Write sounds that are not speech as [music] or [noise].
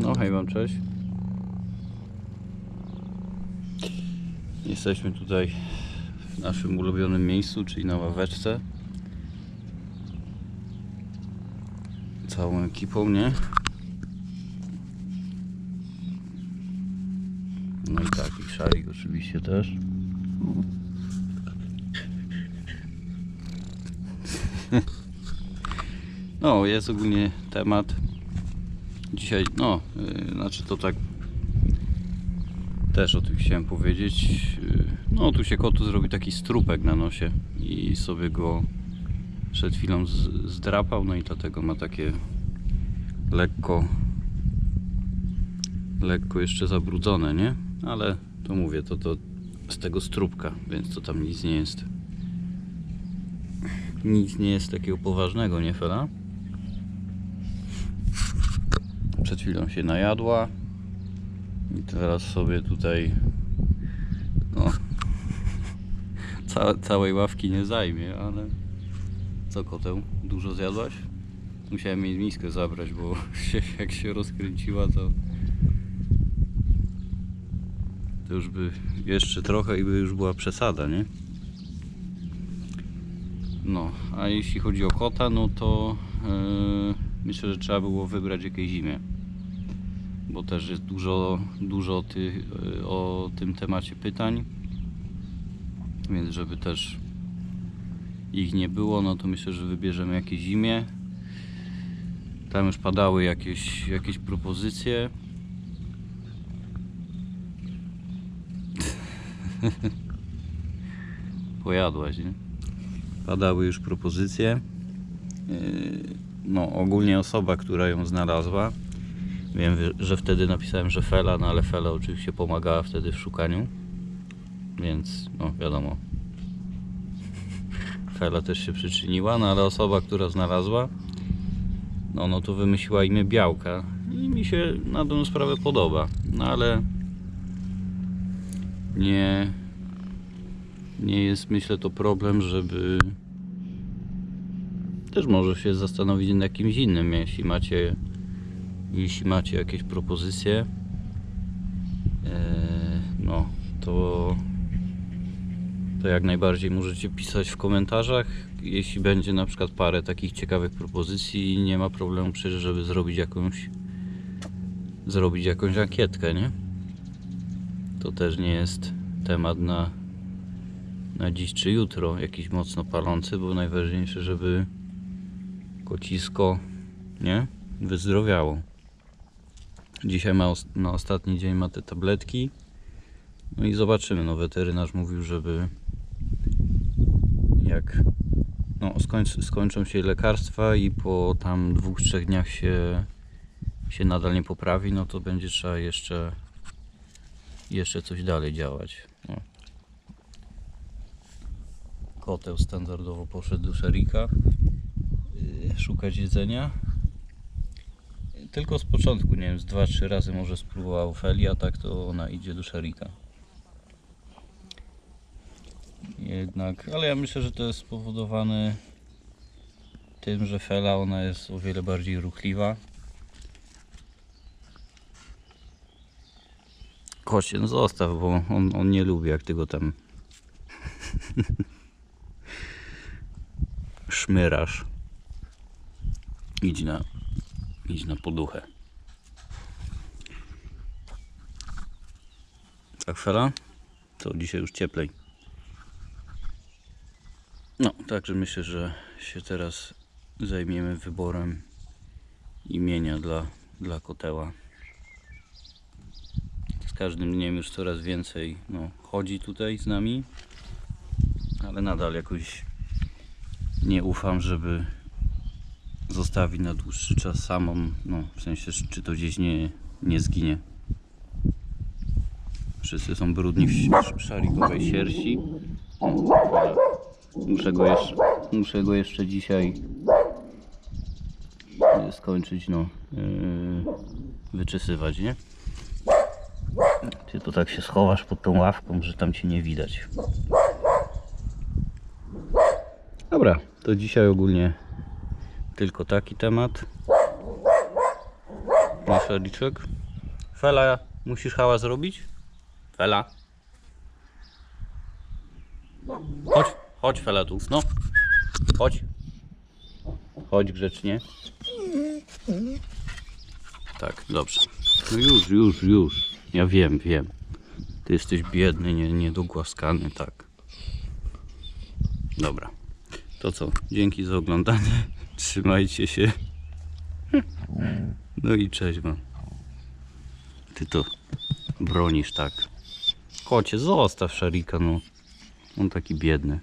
No hej wam, cześć. Jesteśmy tutaj w naszym ulubionym miejscu, czyli na ławeczce. Całą ekipą, nie? No i tak, i Szarik oczywiście też. No, jest ogólnie temat. Dzisiaj, no, yy, znaczy to tak też o tym chciałem powiedzieć. Yy, No, tu się kotu zrobi taki strupek na nosie i sobie go przed chwilą z, zdrapał, no i dlatego ma takie lekko lekko jeszcze zabrudzone, nie? Ale to mówię, to to z tego strupka, więc to tam nic nie jest. Nic nie jest takiego poważnego, nie Fela? Przed chwilą się najadła i teraz sobie tutaj no ca całej ławki nie zajmie, ale co kotę? Dużo zjadłaś? Musiałem jej miskę zabrać, bo [laughs] się, jak się rozkręciła to to już by jeszcze trochę i by już była przesada, nie? No, a jeśli chodzi o kota, no to yy, myślę, że trzeba było wybrać jakieś imię. Bo też jest dużo, dużo ty, yy, o tym temacie pytań. Więc żeby też ich nie było, no to myślę, że wybierzemy jakieś imię. Tam już padały jakieś, jakieś propozycje. [laughs] Pojadłaś, nie? Padały już propozycje. Yy, No, ogólnie osoba, która ją znalazła. Wiem, że wtedy napisałem, że Fela, no ale Fela oczywiście pomagała wtedy w szukaniu. Więc, no wiadomo. [laughs] Fela też się przyczyniła, no ale osoba, która znalazła, no, no to wymyśliła imię Białka. I mi się na tą sprawę podoba. No ale nie, nie jest myślę to problem, żeby też może się zastanowić nad jakimś innym, jeśli macie jeśli macie jakieś propozycje e, no to to jak najbardziej możecie pisać w komentarzach jeśli będzie na przykład parę takich ciekawych propozycji nie ma problemu przecież żeby zrobić jakąś zrobić jakąś ankietkę, nie? To też nie jest temat na, na dziś czy jutro, jakiś mocno palący, bo najważniejsze, żeby kocisko, nie? Wyzdrowiało. Dzisiaj ma na ostatni dzień ma te tabletki. No i zobaczymy. No weterynarz mówił, żeby jak no, skońc- skończą się lekarstwa i po tam dwóch, trzech dniach się, się nadal nie poprawi, no to będzie trzeba jeszcze jeszcze coś dalej działać. No. Koteł standardowo poszedł do Szerika yy, szukać jedzenia. Tylko z początku, nie wiem, z 2-3 razy może spróbował Feli, a tak to ona idzie do Szerika. Jednak, ale ja myślę, że to jest spowodowane tym, że Fela ona jest o wiele bardziej ruchliwa. Kocie, no zostaw, bo on, on nie lubi, jak ty go tam [laughs] szmyrasz. Idź na, idź na poduchę. Tak, Fela? To dzisiaj już cieplej. No, także myślę, że się teraz zajmiemy wyborem imienia dla, dla koteła z każdym dniem już coraz więcej no, chodzi tutaj z nami, ale nadal jakoś nie ufam, żeby zostawić na dłuższy czas samą, no w sensie czy to gdzieś nie, nie zginie. Wszyscy są brudni w szarikowej sierści. Muszę go jeszcze, muszę go jeszcze dzisiaj y, skończyć, no, yy, wyczesywać, nie? Ty to tak się schowasz pod tą ławką, że tam cię nie widać. Dobra, to dzisiaj ogólnie tylko taki temat. mój szaliczek. Fela, musisz hałas zrobić? Fela. Chodź, chodź Fela tu, no. Chodź. Chodź grzecznie. Tak, dobrze. No już, już, już. Ja wiem, wiem. Ty jesteś biedny, nie, niedogłaskany, tak. Dobra. To co? Dzięki za oglądanie. Trzymajcie się. No i cześć wam. Ty to bronisz tak. Kocie, zostaw szarika, no. On taki biedny.